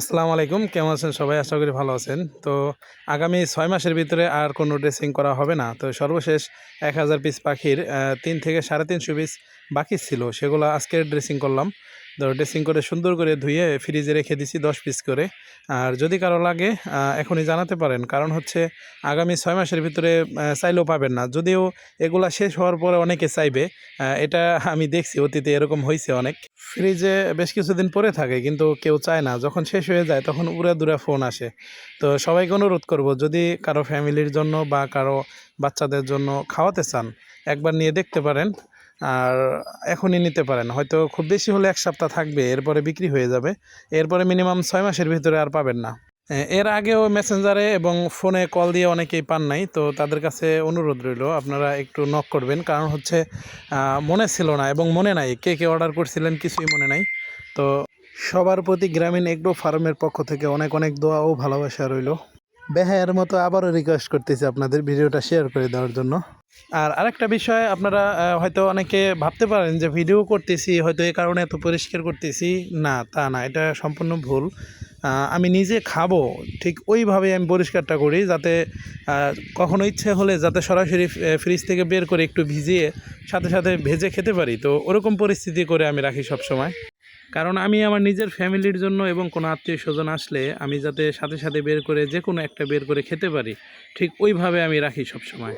আসসালামু আলাইকুম, কেমন আছেন সবাই? আশা করি ভালো আছেন। তো আগামী ছয় মাসের ভিতরে আর কোনো ড্রেসিং করা হবে না। তো সর্বশেষ এক হাজার পিস পাখির তিন থেকে সাড়ে তিনশো পিস বাকি ছিল। সেগুলো আজকে ড্রেসিং করলাম। তো ড্রেসিং করে সুন্দর করে ধুয়ে ফ্রিজে রেখে দিছি দশ পিস করে। আর যদি কারও লাগে এখনই জানাতে পারেন। কারণ হচ্ছে আগামী ছয় মাসের ভিতরে চাইলেও পাবেন না। যদিও এগুলা শেষ হওয়ার পরে অনেকে চাইবে এটা আমি দেখছি, অতীতে এরকম হয়েছে অনেক। ফ্রিজে বেশ কিছুদিন পরে থাকে, কিন্তু কেউ চায় না। যখন শেষ হয়ে যায়, তখন উড়া দুরা ফোন আসে। তো সবাইকে অনুরোধ করব, যদি কারও ফ্যামিলির জন্য বা কারও বাচ্চাদের জন্য খাওয়াতে চান, একবার নিয়ে দেখতে পারেন আর এখনই নিতে পারেন। হয়তো খুব বেশি হলে এক সপ্তাহ থাকবে, এরপরে বিক্রি হয়ে যাবে। এরপরে মিনিমাম ছয় মাসের ভিতরে আর পাবেন না। এর আগেও মেসেঞ্জারে এবং ফোনে কল দিয়ে অনেকেই পান নাই, তো তাদের কাছে অনুরোধ রইল, আপনারা একটু নক করবেন। কারণ হচ্ছে মনে ছিল না এবং মনে নাই, কে কে অর্ডার করছিলেন কিছুই মনে নাই। তো সবার প্রতি গ্রামীণ এগ্রো ফার্মের পক্ষ থেকে অনেক অনেক দোয়া ও ভালোবাসা রইল। বেহায়ের মতো আবারও রিকোয়েস্ট করতেছি আপনাদের ভিডিওটা শেয়ার করে দেওয়ার জন্য। আর আরেকটা বিষয়, আপনারা হয়তো অনেকে ভাবতে পারেন যে, ভিডিও করতেছি, হয়তো এই কারণে এত পরিষ্কার করতেছি? না, তা না, এটা সম্পূর্ণ ভুল। আমি নিজে খাব। ঠিক ওইভাবে আমি পরিষ্কারটা করি যাতে কখনো ইচ্ছে হলে যাতে সরাসরি ফ্রিজ থেকে বের করে একটু ভিজিয়ে সাথে সাথে ভেজে খেতে পারি। তো ওরকম পরিস্থিতি করে আমি রাখি সব সময় কারণ আমি আমার নিজের ফ্যামিলির জন্য এবং কোনো আত্মীয় স্বজন আসলে আমি যাতে সাথে সাথে বের করে যে কোনো একটা বের করে খেতে পারি, ঠিক ওইভাবে আমি রাখি সব সময়